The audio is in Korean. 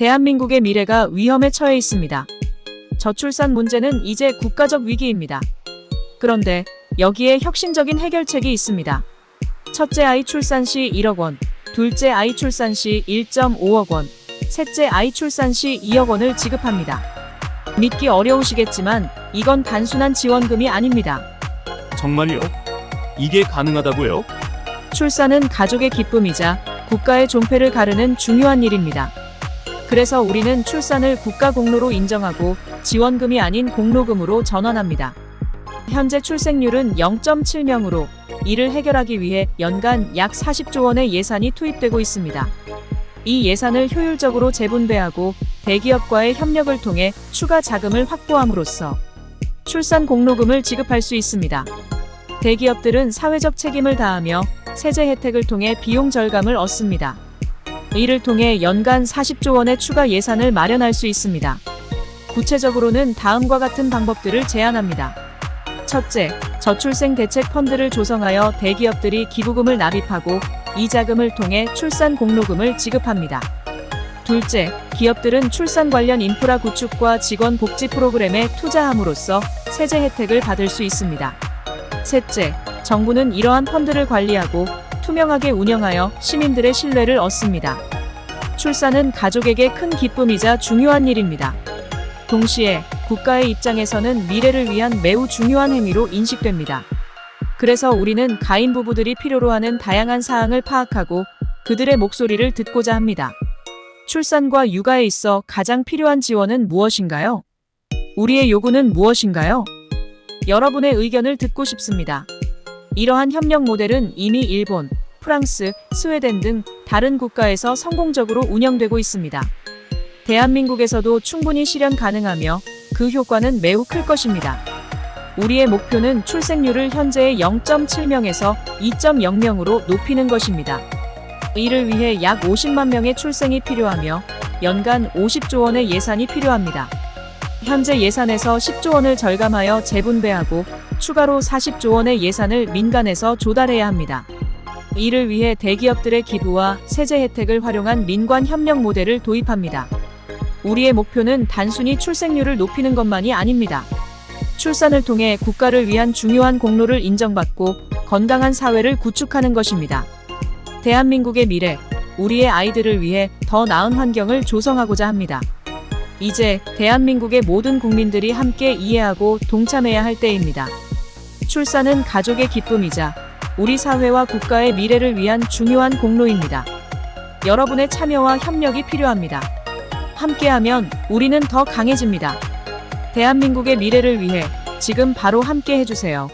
대한민국의 미래가 위험에 처해 있습니다. 저출산 문제는 이제 국가적 위기입니다. 그런데 여기에 혁신적인 해결책이 있습니다. 첫째 아이 출산 시 1억 원, 둘째 아이 출산 시 1.5억 원, 셋째 아이 출산 시 2억 원을 지급합니다. 믿기 어려우시겠지만 이건 단순한 지원금이 아닙니다. 정말요? 이게 가능하다고요? 출산은 가족의 기쁨이자 국가의 존폐를 가르는 중요한 일입니다. 그래서 우리는 출산을 국가 공로로 인정하고 지원금이 아닌 공로금으로 전환합니다. 현재 출생률은 0.7명으로 이를 해결하기 위해 연간 약 40조 원의 예산이 투입되고 있습니다. 이 예산을 효율적으로 재분배하고 대기업과의 협력을 통해 추가 자금을 확보함으로써 출산 공로금을 지급할 수 있습니다. 대기업들은 사회적 책임을 다하며 세제 혜택을 통해 비용 절감을 얻습니다. 이를 통해 연간 40조 원의 추가 예산을 마련할 수 있습니다. 구체적으로는 다음과 같은 방법들을 제안합니다. 첫째, 저출생 대책 펀드를 조성하여 대기업들이 기부금을 납입하고 이 자금을 통해 출산 공로금을 지급합니다. 둘째, 기업들은 출산 관련 인프라 구축과 직원 복지 프로그램에 투자함으로써 세제 혜택을 받을 수 있습니다. 셋째, 정부는 이러한 펀드를 관리하고 투명하게 운영하여 시민들의 신뢰를 얻습니다. 출산은 가족에게 큰 기쁨이자 중요한 일입니다. 동시에 국가의 입장에서는 미래를 위한 매우 중요한 행위로 인식됩니다. 그래서 우리는 가인 부부들이 필요로 하는 다양한 사항을 파악하고 그들의 목소리를 듣고자 합니다. 출산과 육아에 있어 가장 필요한 지원은 무엇인가요? 우리의 요구는 무엇인가요? 여러분의 의견을 듣고 싶습니다. 이러한 협력 모델은 이미 일본, 프랑스, 스웨덴 등 다른 국가에서 성공적으로 운영되고 있습니다. 대한민국에서도 충분히 실현 가능하며 그 효과는 매우 클 것입니다. 우리의 목표는 출생률을 현재의 0.7명에서 2.0명으로 높이는 것입니다. 이를 위해 약 50만 명의 출생이 필요하며 연간 50조 원의 예산이 필요합니다. 현재 예산에서 10조 원을 절감하여 재분배하고 추가로 40조 원의 예산을 민간에서 조달해야 합니다. 이를 위해 대기업들의 기부와 세제 혜택을 활용한 민관 협력 모델을 도입합니다. 우리의 목표는 단순히 출생률을 높이는 것만이 아닙니다. 출산을 통해 국가를 위한 중요한 공로를 인정받고 건강한 사회를 구축하는 것입니다. 대한민국의 미래, 우리의 아이들을 위해 더 나은 환경을 조성하고자 합니다. 이제 대한민국의 모든 국민들이 함께 이해하고 동참해야 할 때입니다. 출산은 가족의 기쁨이자 우리 사회와 국가의 미래를 위한 중요한 공로입니다. 여러분의 참여와 협력이 필요합니다. 함께하면 우리는 더 강해집니다. 대한민국의 미래를 위해 지금 바로 함께 해주세요.